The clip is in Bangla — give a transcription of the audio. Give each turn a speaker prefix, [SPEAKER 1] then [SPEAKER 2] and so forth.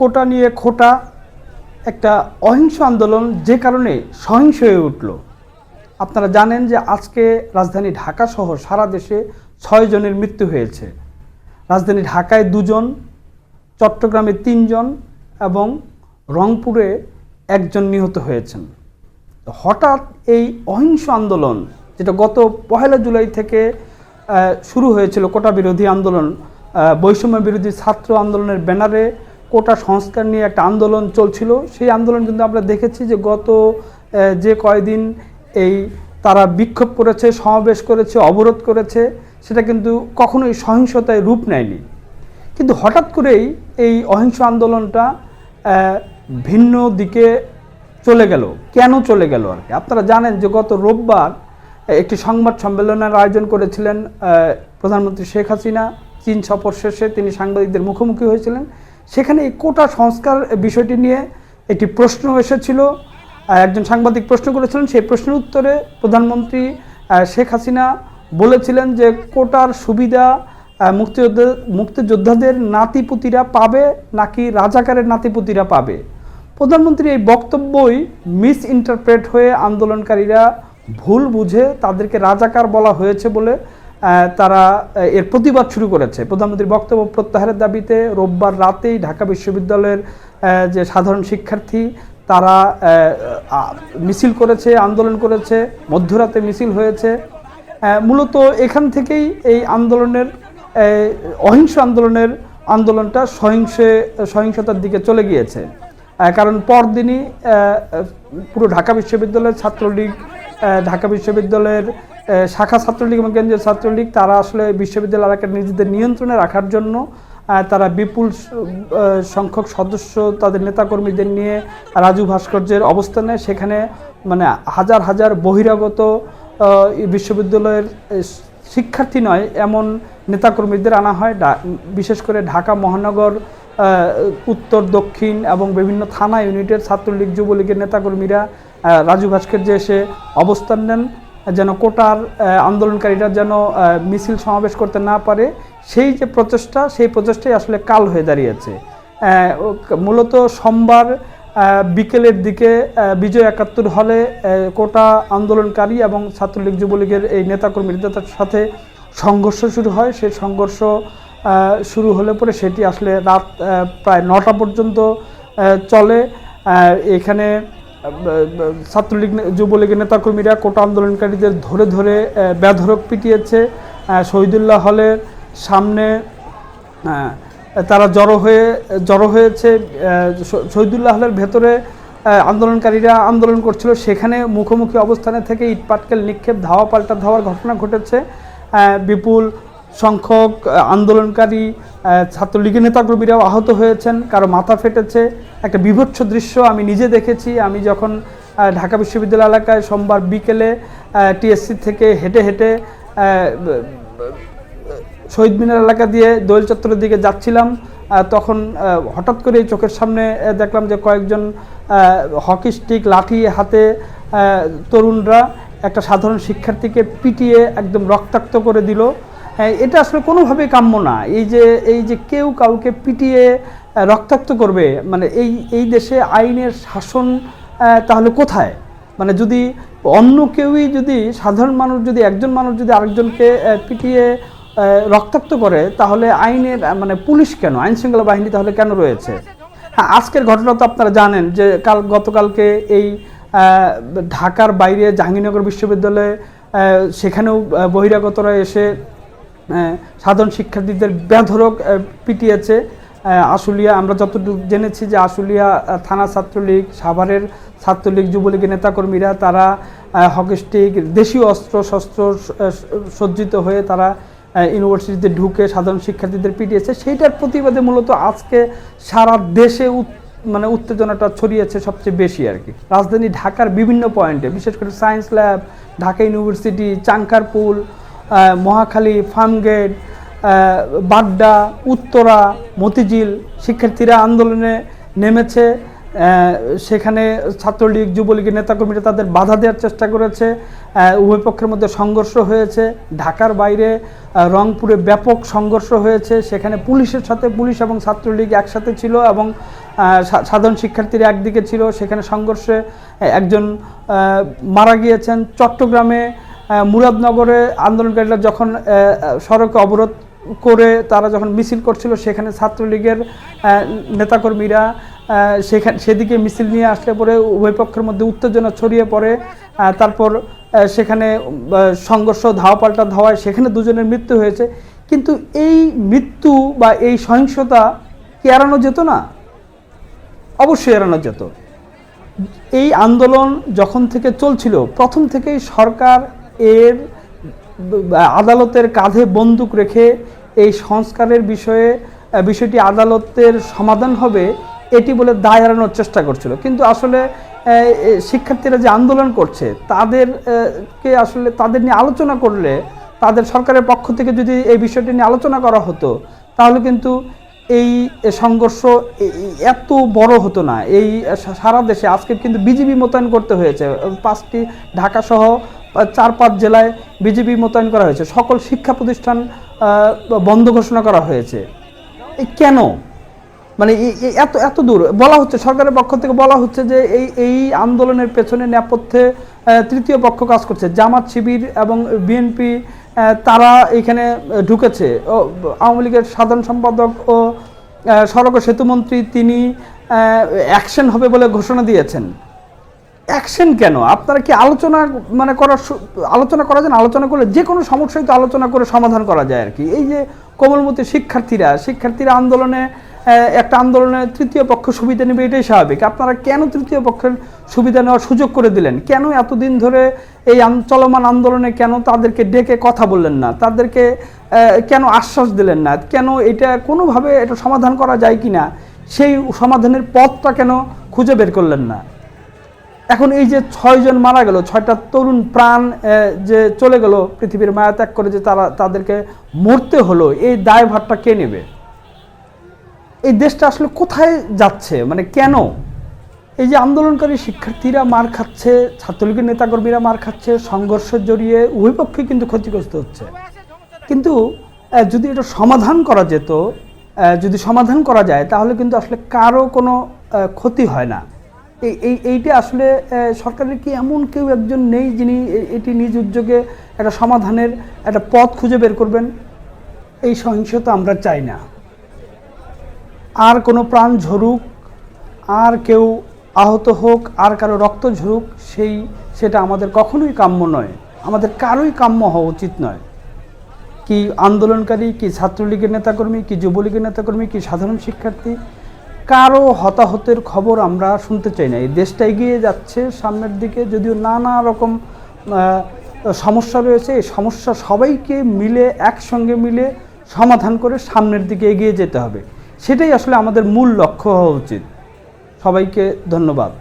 [SPEAKER 1] কোটা নিয়ে খোটা, একটা অহিংস আন্দোলন যে কারণে সহিংস হয়ে উঠল। আপনারা জানেন যে আজকে রাজধানী ঢাকা সহ সারা দেশে ছয় জনের মৃত্যু হয়েছে। রাজধানী ঢাকায় দুজন, চট্টগ্রামে তিনজন এবং রংপুরে একজন নিহত হয়েছেন। হঠাৎ এই অহিংস আন্দোলন, যেটা গত পহেলা জুলাই থেকে শুরু হয়েছিল কোটা বিরোধী আন্দোলন বৈষম্য বিরোধী ছাত্র আন্দোলনের ব্যানারে কোটা সংস্কার নিয়ে একটা আন্দোলন চলছিল। সেই আন্দোলন কিন্তু আমরা দেখেছি যে গত যে কয়দিন এই তারা বিক্ষোভ করেছে, সমাবেশ করেছে, অবরোধ করেছে, সেটা কিন্তু কখনোই সহিংসতায় রূপ নেয়নি। কিন্তু হঠাৎ করেই এই অহিংস আন্দোলনটা ভিন্ন দিকে চলে গেল। কেন চলে গেল আর কি? আপনারা জানেন যে গত রোববার একটি সংবাদ সম্মেলনের আয়োজন করেছিলেন প্রধানমন্ত্রী শেখ হাসিনা। চীন সফর শেষে তিনি সাংবাদিকদের মুখোমুখি হয়েছিলেন। সেখানে এই কোটা সংস্কার বিষয়টি নিয়ে একটি প্রশ্ন এসেছিল। একজন সাংবাদিক প্রশ্ন করেছিলেন, সেই প্রশ্নের উত্তরে প্রধানমন্ত্রী শেখ হাসিনা বলেছিলেন যে কোটার সুবিধা মুক্তিযোদ্ধা, মুক্তিযোদ্ধাদের নাতিপুতিরা পাবে নাকি রাজাকারের নাতিপুতিরা পাবে? প্রধানমন্ত্রী এই বক্তব্যই মিস ইন্টারপ্রেট হয়ে আন্দোলনকারীরা ভুল বুঝে তাদেরকে রাজাকার বলা হয়েছে বলে তারা এর প্রতিবাদ শুরু করেছে। প্রধানমন্ত্রীর বক্তব্য প্রত্যাহারের দাবিতে রোববার রাতেই ঢাকা বিশ্ববিদ্যালয়ের যে সাধারণ শিক্ষার্থী, তারা মিছিল করেছে, আন্দোলন করেছে, মধ্যরাতে মিছিল হয়েছে। মূলত এখান থেকেই এই আন্দোলনের অহিংস আন্দোলনের আন্দোলনটা সহিংসে, সহিংসতার দিকে চলে গিয়েছে। কারণ পরদিনই পুরো ঢাকা বিশ্ববিদ্যালয়ের ছাত্রলীগ ঢাকা বিশ্ববিদ্যালয়ের শাখা ছাত্রলীগ এবং কেন্দ্রীয় ছাত্রলীগ, তারা আসলে বিশ্ববিদ্যালয় এলাকার নিজেদের নিয়ন্ত্রণে রাখার জন্য তারা বিপুল সংখ্যক সদস্য তাদের নেতাকর্মীদের নিয়ে রাজু ভাস্কর্যের অবস্থানে সেখানে মানে হাজার হাজার বহিরাগত বিশ্ববিদ্যালয়ের শিক্ষার্থী নয়, এমন নেতাকর্মীদের আনা হয়। বিশেষ করে ঢাকা মহানগর উত্তর, দক্ষিণ এবং বিভিন্ন থানা ইউনিটের ছাত্রলীগ, যুবলীগের নেতাকর্মীরা রাজু ভাস্কর্যে এসে অবস্থান নেন, যেন কোটার আন্দোলনকারীরা যেন মিছিল সমাবেশ করতে না পারে। সেই যে প্রচেষ্টা, সেই প্রচেষ্টাই আসলে কাল হয়ে দাঁড়িয়েছে। মূলত সোমবার বিকেলের দিকে বিজয় একাত্তর হলে কোটা আন্দোলনকারী এবং ছাত্রলীগ যুবলীগের এই নেতাকর্মীদের সাথে সংঘর্ষ শুরু হয়। সেই সংঘর্ষ শুরু হলে পরে সেটি আসলে রাত প্রায় নটা পর্যন্ত চলে। এখানে ছাত্রলীগ যুবলীগের নেতাকর্মীরা কোটা আন্দোলনকারীদের ধরে ধরে বেধড়ক পিটিয়েছে। শহীদুল্লাহ হলের সামনে তারা জড়ো হয়ে, জড়ো হয়েছে। শহীদুল্লাহ হলের ভেতরে আন্দোলনকারীরা আন্দোলন করছিল। সেখানে মুখোমুখি অবস্থানে থেকে ইটপাটকেল নিক্ষেপ, ধাওয়া পাল্টা ধাওয়ার ঘটনা ঘটেছে। বিপুল সংখ্যক আন্দোলনকারী ছাত্রলীগের নেতাকর্মীরাও আহত হয়েছেন, কারও মাথা ফেটেছে। একটা বিভৎস দৃশ্য আমি নিজে দেখেছি। আমি যখন ঢাকা বিশ্ববিদ্যালয় এলাকায় সোমবার বিকেলে টিএসসি থেকে হেঁটে হেঁটে শহীদ মিনার এলাকা দিয়ে দোয়েল চত্বরের দিকে যাচ্ছিলাম তখন হঠাৎ করে চোখের সামনে দেখলাম যে কয়েকজন হকি স্টিক লাঠি হাতে তরুণরা একটা সাধারণ শিক্ষার্থীকে পিটিয়ে একদম রক্তাক্ত করে দিল। এটা আসলে কোনোভাবেই কাম্য না। এই যে এই যে কেউ কাউকে পিটিয়ে রক্তাক্ত করবে মানে এই এই দেশে আইনের শাসন তাহলে কোথায়? মানে যদি অন্য কেউই যদি, সাধারণ মানুষ যদি, একজন মানুষ যদি আরেকজনকে পিটিয়ে রক্তাক্ত করে, তাহলে আইনের মানে পুলিশ কেন? আইন শৃঙ্খলা বাহিনী তাহলে কেন রয়েছে? হ্যাঁ আজকের ঘটনা তো আপনারা জানেন যে, কাল, গতকালকে এই ঢাকার বাইরে জাহাঙ্গীরনগর বিশ্ববিদ্যালয়ে সেখানেও বহিরাগতরা এসে সাধারণ শিক্ষার্থীদের বেধরক পিটিয়েছে। আশুলিয়া আমরা যতটুকু জেনেছি যে আশুলিয়া থানা ছাত্রলীগ সাভারের ছাত্রলীগ যুবলীগের নেতাকর্মীরা তারা আহ, হকি স্টিক দেশীয় অস্ত্র শস্ত্র সজ্জিত হয়ে তারা ইউনিভার্সিটিতে ঢুকে সাধারণ শিক্ষার্থীদের পিটিয়েছে। সেইটার প্রতিবাদে মূলত আজকে সারা দেশে মানে উত্তেজনাটা ছড়িয়েছে সবচেয়ে বেশি আর কি। রাজধানী ঢাকার বিভিন্ন পয়েন্টে বিশেষ করে science lab Dhaka university Chankharpul Mohakhali, Farmgate Badda, Uttara, Motijheel শিক্ষার্থীরা আন্দোলনে নেমেছে। সেখানে ছাত্রলীগ, যুবলীগের নেতাকর্মীরা তাদের বাধা দেওয়ার চেষ্টা করেছে। উভয় পক্ষের মধ্যে সংঘর্ষ হয়েছে। ঢাকার বাইরে রংপুরে ব্যাপক সংঘর্ষ হয়েছে। সেখানে পুলিশের সাথে পুলিশ এবং ছাত্রলীগ একসাথে ছিল এবং সাধারণ শিক্ষার্থীরা একদিকে ছিল। সেখানে সংঘর্ষে একজন মারা গিয়েছেন। চট্টগ্রামে মুরাদনগরে আন্দোলনকারীরা যখন সড়কে অবরোধ করে তারা যখন মিছিল করছিল, সেখানে ছাত্রলীগের নেতাকর্মীরা সেখানে, সেদিকে মিছিল নিয়ে আসলে পরে উভয় পক্ষের মধ্যে উত্তেজনা ছড়িয়ে পড়ে। তারপর সেখানে সংঘর্ষ ধাওয়া পাল্টা ধাওয়ায় সেখানে দুজনের মৃত্যু হয়েছে। কিন্তু এই মৃত্যু বা এই সহিংসতা কি এড়ানো যেত না? অবশ্যই এড়ানো যেত। এই আন্দোলন যখন থেকে চলছিল, প্রথম থেকেই সরকার এর আদালতের কাঁধে বন্দুক রেখে এই সংস্কারের বিষয়ে বিষয়টি আদালতের সমাধান হবে, এটি বলে দায় এড়ানোর চেষ্টা করছিল। কিন্তু আসলে শিক্ষার্থীরা যে আন্দোলন করছে তাদেরকে আসলে তাদের নিয়ে আলোচনা করলে, তাদের সরকারের পক্ষ থেকে যদি এই বিষয়টি নিয়ে আলোচনা করা হতো, তাহলে কিন্তু এই সংঘর্ষ এত বড় হতো না। এই সারা দেশে আজকে কিন্তু বিজিবি মোতায়েন করতে হয়েছে। পাঁচটি ঢাকা সহ চার পাঁচ জেলায় বিজেপি মোতায়েন করা হয়েছে। সকল শিক্ষা প্রতিষ্ঠান বন্ধ ঘোষণা করা হয়েছে। কেন? মানে এত এত দূর। বলা হচ্ছে, সরকারের পক্ষ থেকে বলা হচ্ছে যে এই এই আন্দোলনের পেছনে নেপথ্যে তৃতীয় পক্ষ কাজ করছে। জামাত শিবির এবং বিএনপি তারা এখানে ঢুকেছে। ও, আওয়ামী লীগের সাধারণ সম্পাদক ও সড়ক সেতুমন্ত্রী তিনি অ্যাকশন হবে বলে ঘোষণা দিয়েছেন। অ্যাকশন কেন? আপনারা কি আলোচনা মানে করার আলোচনা করা যায়? আলোচনা করলে যে কোনো সমস্যাই তো আলোচনা করে সমাধান করা যায় আর কি। এই যে কোমলমতি শিক্ষার্থীরা শিক্ষার্থীরা আন্দোলনে একটা আন্দোলনে তৃতীয় পক্ষ সুবিধা নেবে এটাই স্বাভাবিক। আপনারা কেন তৃতীয় পক্ষের সুবিধা নেওয়ার সুযোগ করে দিলেন? কেন এতদিন ধরে এই চলমান আন্দোলনে কেন তাদেরকে ডেকে কথা বললেন না? তাদেরকে কেন আশ্বাস দিলেন না? কেন এটা কোনোভাবে এটা সমাধান করা যায় কি না সেই সমাধানের পথটা কেন খুঁজে বের করলেন না? এখন এই যে ছয়জন মারা গেল, ছয়টা তরুণ প্রাণ যে চলে গেল, পৃথিবীর মায়া ত্যাগ করে যে তারা তাদেরকে মরতে হলো, এই দায়ভারটা কে নেবে? এই দেশটা আসলে কোথায় যাচ্ছে? মানে কেন? এই যে আন্দোলনকারী শিক্ষার্থীরা মার খাচ্ছে, ছাত্রলীগের নেতাকর্মীরা মার খাচ্ছে সংঘর্ষের জড়িয়ে উভয় পক্ষে কিন্তু ক্ষতিগ্রস্ত হচ্ছে। কিন্তু যদি এটা সমাধান করা যেত যদি সমাধান করা যায়, তাহলে কিন্তু আসলে কারও কোনো ক্ষতি হয় না। এই এই, এইটা আসলে সরকারের কি এমন কেউ একজন নেই যিনি এটি নিজ উদ্যোগে একটা সমাধানের একটা পথ খুঁজে বের করবেন? এই সহিংসতা আমরা চাই না। আর কোনো প্রাণ ঝরুক, আর কেউ আহত হোক, আর কারও রক্ত ঝরুক, সেই, সেটা আমাদের কখনোই কাম্য নয়। আমাদের কারোই কাম্য হওয়া উচিত নয়। কি আন্দোলনকারী, কি ছাত্রলীগের নেতাকর্মী, কি যুবলীগের নেতাকর্মী, কি সাধারণ শিক্ষার্থী কারও হতাহতের খবর আমরা শুনতে চাই না। এই দেশটা এগিয়ে যাচ্ছে সামনের দিকে, যদিও নানা রকম সমস্যা রয়েছে। এই সমস্যা সবাইকে মিলে, একসঙ্গে মিলে সমাধান করে সামনের দিকে এগিয়ে যেতে হবে। সেটাই আসলে আমাদের মূল লক্ষ্য হওয়া উচিত। সবাইকে ধন্যবাদ।